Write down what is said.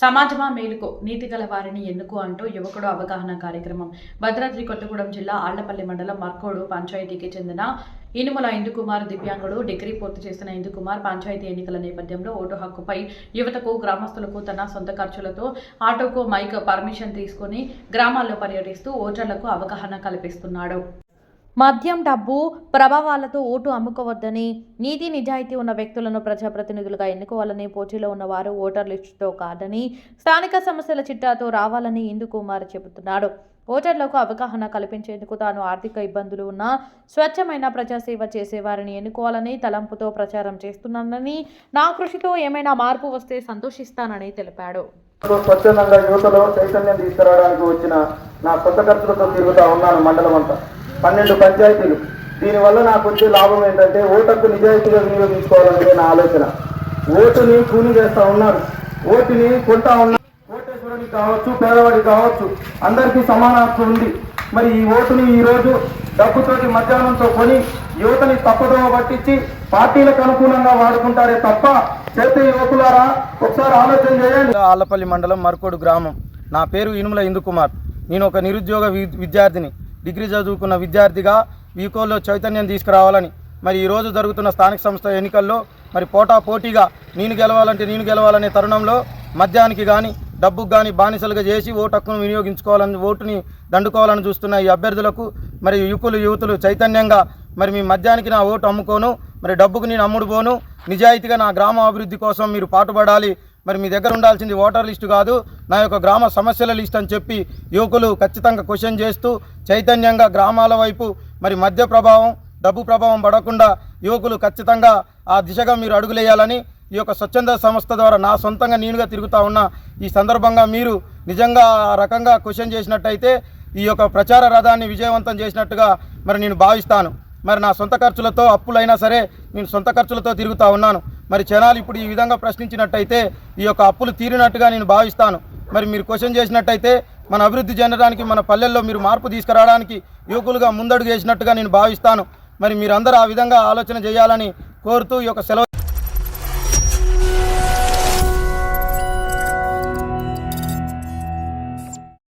సమాజమా మేలుకో నీతి గల వారిని ఎన్నుకో అంటూ యువకుడు అవగాహన కార్యక్రమం. భద్రాద్రి కొత్తగూడెం జిల్లా ఆళ్ళపల్లి మండలం మర్కోడు పంచాయతీకి చెందిన ఇనుముల ఇందుకుమార్ దివ్యాంగుడు డిగ్రీ పూర్తి చేసిన ఇందుకుమార్ పంచాయతీ ఎన్నికల నేపథ్యంలో ఓటు హక్కుపై యువతకు గ్రామస్తులకు తన సొంత ఖర్చులతో ఆటోకు మైక్ పర్మిషన్ తీసుకుని గ్రామాల్లో పర్యటిస్తూ ఓటర్లకు అవగాహన కల్పిస్తున్నాడు. మద్యం డబ్బు ప్రభావాలతో ఓటు అమ్ముకోవద్దని నీతి నిజాయితీ ఉన్న వ్యక్తులను ప్రజాప్రతినిధులుగా ఎన్నుకోవాలని పోటీలో ఉన్న వారు ఓటర్ లిస్టుతో కాదని స్థానిక సమస్యల చిట్టాతో రావాలని ఇందు కుమార్ చెబుతున్నాడు. ఓటర్లకు అవగాహన కల్పించేందుకు తాను ఆర్థిక ఇబ్బందులు ఉన్న స్వచ్ఛమైన ప్రజాసేవ చేసేవారిని ఎన్నుకోవాలని తలంపుతో ప్రచారం చేస్తున్నానని నా కృషితో ఏమైనా మార్పు వస్తే సంతోషిస్తానని తెలిపాడు. స్వచ్ఛందంగా యువతలో చైతన్యం తీసుకురావడానికి వచ్చిన నా సొంత ఖర్చులతో తిరుగుతా ఉన్నాను మండలం అంతా పన్నెండు పంచాయతీలు. దీనివల్ల నాకు వచ్చే లాభం ఏంటంటే ఓటకు నిజాయితీగా వినియోగించుకోవాలనేది నా ఆలోచన. ఓటుని కూలి చేస్తూ ఉన్నారు. ఓటుని కొంటా ఉన్నారు కోటేశ్వరునికి కావచ్చు పేదవాడికి కావచ్చు అందరికీ సమాన హక్కు ఉంది. మరి ఈ ఓటుని ఈరోజు డబ్బుతోటి మధ్యాహ్నంతో కొని యువతని తప్పుదోవ పట్టించి పార్టీలకు అనుకూలంగా వాడుకుంటారే తప్ప చేతి యువకులారా ఒకసారి ఆలోచన చేయండి. ఆలపల్లి మండలం మర్కోడు గ్రామం. నా పేరు ఇనుముల ఇందుకుమార్. నేను ఒక నిరుద్యోగ వి- విద్యార్థిని. డిగ్రీ చదువుకున్న విద్యార్థిగా వీకోల్లో చైతన్యం తీసుకురావాలని. మరి ఈరోజు జరుగుతున్న స్థానిక సంస్థ ఎన్నికల్లో మరి పోటా పోటీగా నేను గెలవాలంటే నేను గెలవాలనే తరుణంలో మద్యానికి కానీ డబ్బుకు కానీ బానిసలుగా చేసి ఓటు హక్కును వినియోగించుకోవాలని ఓటుని దండుకోవాలని చూస్తున్న ఈ అభ్యర్థులకు మరి యువకులు యువతులు చైతన్యంగా మరి మీ మద్యానికి నా ఓటు అమ్ముకోను మరి డబ్బుకు నేను అమ్ముడు పోను నిజాయితీగా నా గ్రామ అభివృద్ధి కోసం మీరు పాటుపడాలి. మరి మీ దగ్గర ఉండాల్సింది ఓటర్ లిస్టు కాదు నా యొక్క గ్రామ సమస్యల లిస్ట్ అని చెప్పి యువకులు ఖచ్చితంగా క్వశ్చన్ చేస్తూ చైతన్యంగా గ్రామాల వైపు మరి మద్య ప్రభావం డబ్బు ప్రభావం పడకుండా యువకులు ఖచ్చితంగా ఆ దిశగా మీరు అడుగులేయాలని ఈ యొక్క స్వచ్ఛంద సంస్థ ద్వారా నా సొంతంగా నేనుగా తిరుగుతూ ఉన్న ఈ సందర్భంగా మీరు నిజంగా ఆ రకంగా క్వశ్చన్ చేసినట్టయితే ఈ యొక్క ప్రచార రథాన్ని విజయవంతం చేసినట్టుగా మరి నేను భావిస్తాను. మరి నా సొంత ఖర్చులతో అప్పులైనా సరే నేను సొంత ఖర్చులతో తిరుగుతూ ఉన్నాను. మరి జనాలు ఇప్పుడు ఈ విధంగా ప్రశ్నించినట్టయితే ఈ యొక్క అప్పులు తీరినట్టుగా నేను భావిస్తాను. మరి మీరు క్వశ్చన్ చేసినట్టయితే మన అభివృద్ధి చెందడానికి మన పల్లెల్లో మీరు మార్పు తీసుకురావడానికి యువకులుగా ముందడుగు వేసినట్టుగా నేను భావిస్తాను. మరి మీరందరూ ఆ విధంగా ఆలోచన చేయాలని కోరుతూ ఈ యొక్క సెలవు